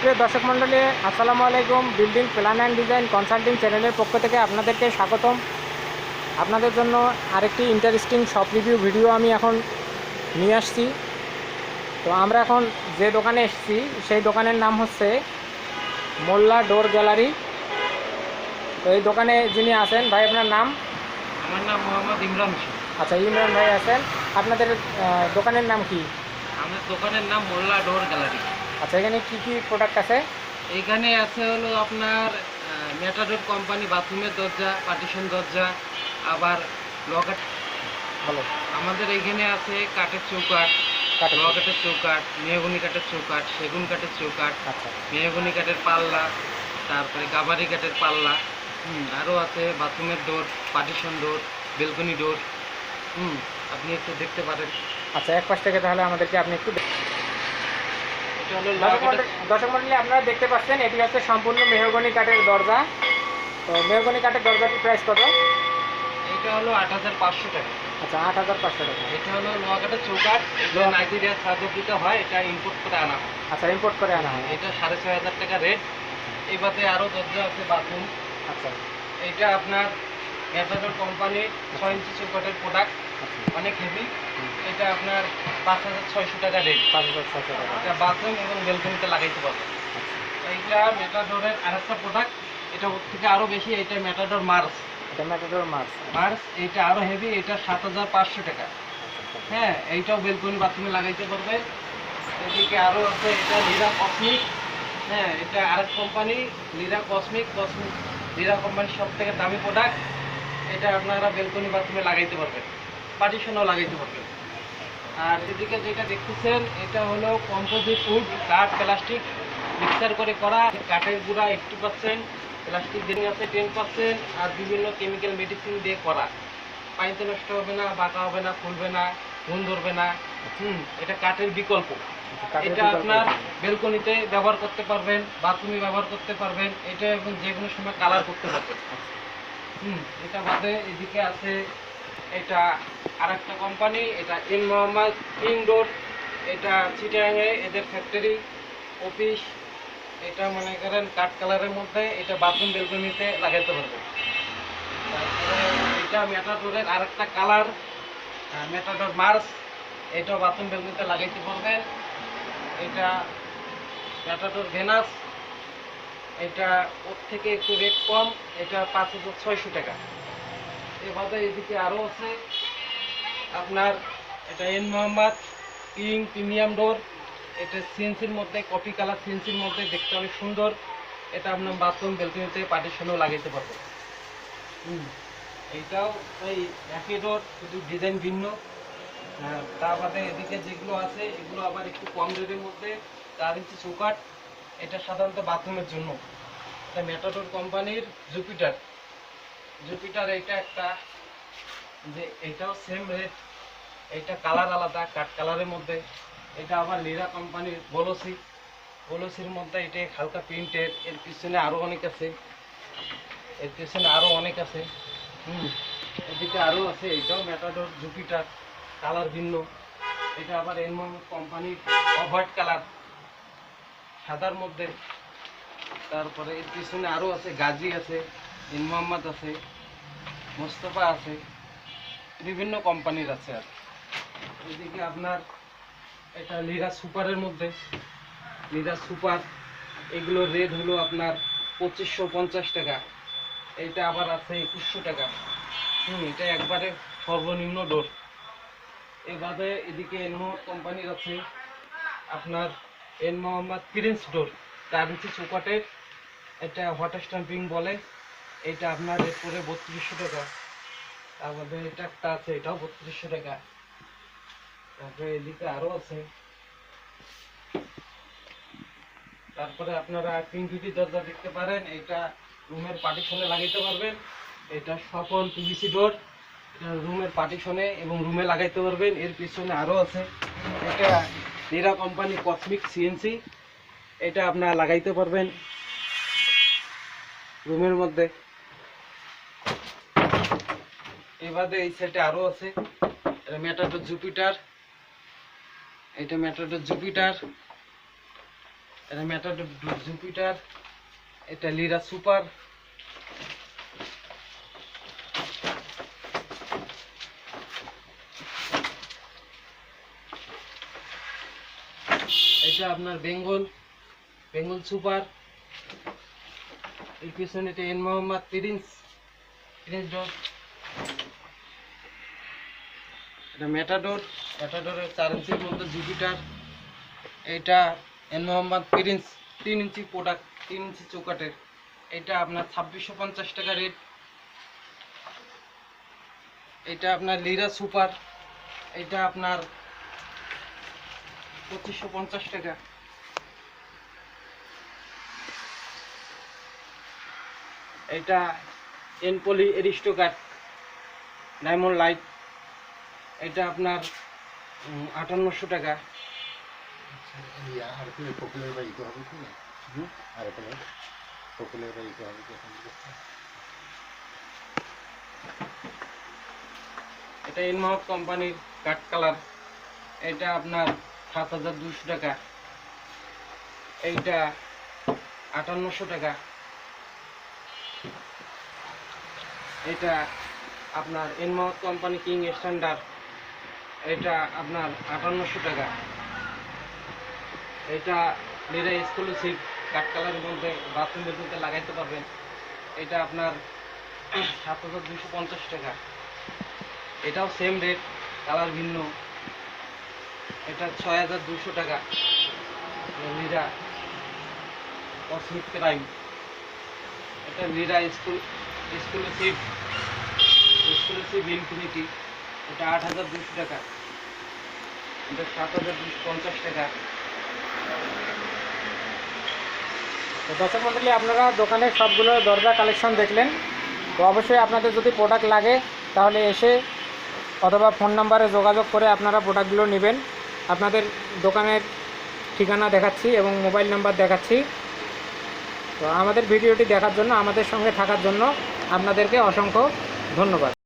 সুপ্রিয় দর্শক মণ্ডলী আসসালামু আলাইকুম। Building plan and design consulting চ্যানেলের পক্ষ থেকে আপনাদেরকে স্বাগতম। আপনাদের জন্য আরেকটি ইন্টারেস্টিং শপ রিভিউ ভিডিও আমি এখন নিয়ে আসছি। তো আমরা এখন যে দোকানে এসেছি সেই দোকানের নাম হচ্ছে মোল্লা ডোর গ্যালারি। তো এই দোকানে যিনি আছেন ভাই আপনার নাম? আমার নাম মোহাম্মদ ইমরান আচ্ছা ইমরান ভাই আছেন। আপনাদের দোকানের নাম কি? আমাদের দোকানের নাম মোল্লা ডোর গ্যালারি। আচ্ছা এখানে কি কি প্রোডাক্ট আছে? এইখানে আছে হলো আপনার মেটাডোর কোম্পানি বাথরুমের দরজা পার্টিশন দরজা আবার লকেট ভালো। আমাদের এইখানে আছে কাঠের চৌকাঠ কাঠের চৌকাঠ। মেহগুনি কাঠের চৌকাঠ সেগুন কাঠের চৌকাঠ আচ্ছা। মেহগুনি কাঠের পাল্লা তারপরে গাবারি কাঠের পাল্লা হুম। আরও আছে বাথরুমের door partition door balcony door হুম আপনি একটু দেখতে পারেন। আচ্ছা এক পাশ থেকে তাহলে আমাদেরকে আপনি একটু দর্শক মন্ডলী আপনারা দেখতে পাচ্ছেন এটি হচ্ছে সম্পূর্ণ মেহগনি কাঠের দরজা। তো মেহগনি কাঠের দরজাটির প্রাইস কত? হলো আট হাজার পাঁচশো টাকা। আচ্ছা আট হাজার পাঁচশো টাকা। এটা হলো এটা হয় এটা ইম্পোর্ট করে আনা হয়। আচ্ছা ইম্পোর্ট করে আনা হয়। এটা সাড়ে ছয় হাজার টাকা রেট আরও দরজা আছে বাথরুম আচ্ছা। এইটা আপনার কোম্পানির ছয় ইঞ্চি চৌকাঠের প্রোডাক্ট অনেক হেভি এটা আপনার পাঁচ হাজার ছয়শো টাকা রেট। পাঁচ হাজার ছশো টাকা। এটা বাথরুম এবং বেলকনিতে লাগাইতে পারবে আচ্ছা। এইটা ম্যাটাডোরের আরেকটা প্রোডাক্ট এটা ওর থেকে আরও বেশি এটা ম্যাটাডোর মার্স এটা ম্যাটাডোর মার্চ মার্স এইটা আরও হেভি এটা সাত হাজার পাঁচশো টাকা। আচ্ছা। হ্যাঁ এইটাও বেলকনি বাথরুমে লাগাইতে পারবে। এদিকে আরও আছে এটা লীরা কসমিক হ্যাঁ এটা আরেক company Lira cosmic cosmic Lira কোম্পানির সব থেকে দামি প্রোডাক্ট এটা আপনারা বেলকনি বাথরুমে লাগাইতে পারবেন। পার্টিশনও লাগাইতে পারবেন আর এদিকে যেটা দেখতেছেন এটা হলো কম্পোজিট উড কাঠ প্লাস্টিক মিক্সার করে করা। কাঠের গুঁড়া এইটটি পার্সেন্ট প্লাস্টিক দিয়ে আছে টেন পার্সেন্ট আর বিভিন্ন কেমিক্যাল মেডিসিন দিয়ে করা। পানিতে নষ্ট হবে না বাঁকা হবে না ফুলবে না ঘুম ধরবে না। হুম এটা কাঠের বিকল্প। আচ্ছা, এটা আপনার। বেলকনিতে ব্যবহার করতে পারবেন বাথরুমে ব্যবহার করতে পারবেন। এটা এবং যে কোনো সময় কালার করতে পারবেন। হুম এটা বাদে এদিকে আছে এটা আরেকটা কোম্পানি এটা ইন মোহাম্মদ ইনডোর, এটা চিটাগাঙে, এদের ফ্যাক্টরি অফিস এটা মনে করেন কাঠ কালারের মধ্যে, এটা বাথরুম বেলকনিতে লাগাইতে পারবে। এটা মেটাডোরের আরেকটা কালার মেটাডোর মার্স এটা বাথরুম বেলকনিতে লাগাইতে পারবে। এটা মেটাডোর ভেনাস এটা ওর থেকে একটু রেট কম, এটা পাঁচ হাজার ছয়শো টাকা। এবারে এদিকে আরও আছে আপনার এটা N Mohammad king premium door এটা সিএনসির মধ্যে কপি কালার সিএনসির মধ্যে দেখতে অনেক সুন্দর। এটা আপনার বাথরুম বেলকনিতে পার্টিশনও লাগাইতে পারবেন। হুম। এইটাও ওই একই ডোর শুধু ডিজাইন ভিন্ন। আর তার বাদে এদিকে যেগুলো আছে এগুলো আবার একটু কম রেটের মধ্যে চার ইঞ্চি চৌকাট এটা সাধারণত বাথরুমের জন্য। এটা মেটাডোর কোম্পানির জুপিটার জুপিটার এইটা একটা যে এটাও সেম রেট এটা কালার আলাদা কাঠ কালারের মধ্যে। এটা আবার লিরা কোম্পানির বলসি বলসির মধ্যে এটা হালকা প্রিন্টের এর পিছনে আরও অনেক আছে। এর পিছনে আরও অনেক আছে। হুম, এদিকে আরও আছে, এটাও ম্যাটাডোর জুপিটার কালার ভিন্ন। এটা আবার এনমো কোম্পানির হোয়াইট কালার সাদার মধ্যে। তারপরে এর পিছনে আরও আছে গাজী আছে ইন মোহাম্মদ আছে মোস্তফা আছে। বিভিন্ন কোম্পানির আছে আর। এদিকে আপনার এটা লিরা সুপারের মধ্যে। লিরা সুপার এগুলোর রেট হলো আপনার পঁচিশশো পঞ্চাশ টাকা। এটা আবার আছে একুশশো টাকা। হুম, এটা একবারে সর্বনিম্ন ডোর এবারে এদিকে এনমো কোম্পানির আছে আপনার এন মোহাম্মদ প্রিন্স ডোর চার ইঞ্চি চৌকাটের এটা ওয়াটার স্টাম্পিং বলে। এটা আপনার রেট পড়ে বত্রিশশো টাকা। তারপরে এটা একটা আছে, এটাও বত্রিশশো টাকা। তারপরে এদিকে আরও আছে। তারপরে আপনারা পিঙ্কিটি দরজা দেখতে পারেন, এটা রুমের পার্টিশনে লাগাইতে পারবেন। এটা সফল পিভিসি ডোর, এটা রুমের পার্টিশনে এবং রুমে লাগাইতে পারবেন। এর পিছনে আরও আছে। এটা নিরা কোম্পানি কসমিক সিএনসি, এটা আপনারা লাগাইতে পারবেন রুমের মধ্যে। এবারে এই সেটে আরও আছে। এটা ম্যাটাডোর জুপিটার। এটা ম্যাটাডোর জুপিটার। এটা ম্যাটাডোর জুপিটার। এটা লিরা সুপার। এটা আপনার বেঙ্গল। বেঙ্গল সুপার। এর পিছনে এটা N Mohammad Prince Prince dot এটা মেটাডোর মেটাডোরের চার ইঞ্চির মধ্যে জুপিটার এটা এন মোহাম্মদ প্রিন্স তিন ইঞ্চি প্রোডাক্ট তিন ইঞ্চি চৌকাটের এটা আপনার ছাব্বিশশো পঞ্চাশ টাকা রেট এটা আপনার লিরা সুপার এটা আপনার পঁচিশশো পঞ্চাশ টাকা। এটা এনপলি এরিস্টোকার ডায়মন্ড লাইট এটা আপনার আটান্নশো টাকা। আর কোনো পপুলার বা হবে কি না? হুম? আর কোনো পপুলার বা হবে কি এখন? এটা ইনমাহক কোম্পানির কাঠ কালার। এটা আপনার সাত হাজার দুশো টাকা। এইটা আটান্নশো টাকা। এটা আপনার ইনমাহক কোম্পানি কিং স্ট্যান্ডার্ড। এটা আপনার আটান্নশো টাকা। এটা লিরা এক্সক্লুসিভ কাঠ কালারের মধ্যে বাথরুম বেডরুমতে লাগাইতে পারবেন। এটা আপনার সাত হাজার দুশো পঞ্চাশ টাকা। এটাও সেম রেট কালার ভিন্ন। এটা ছয় হাজার দুশো টাকা। লিরা কসমিক প্রাইম এটা নিরা স্কুল এক্সক্লুসিভ এক্সক্লুসিভ ইনফিনিটি এটা আট হাজার দুশো টাকা। এটা সাত হাজার দুশো পঞ্চাশ টাকা। দর্শক মন্ডলী, আপনারা দোকানের সবগুলো দরজা কালেকশন দেখলেন। তো অবশ্যই আপনাদের যদি প্রোডাক্ট লাগে, তাহলে এসে অথবা ফোন নাম্বারে যোগাযোগ করে আপনারা প্রোডাক্টগুলো নেবেন। আপনাদের দোকানের ঠিকানা দেখাচ্ছি এবং মোবাইল নাম্বার দেখাচ্ছি। তো আমাদের ভিডিওটি দেখার জন্য, আমাদের সঙ্গে থাকার জন্য আপনাদেরকে অসংখ্য ধন্যবাদ।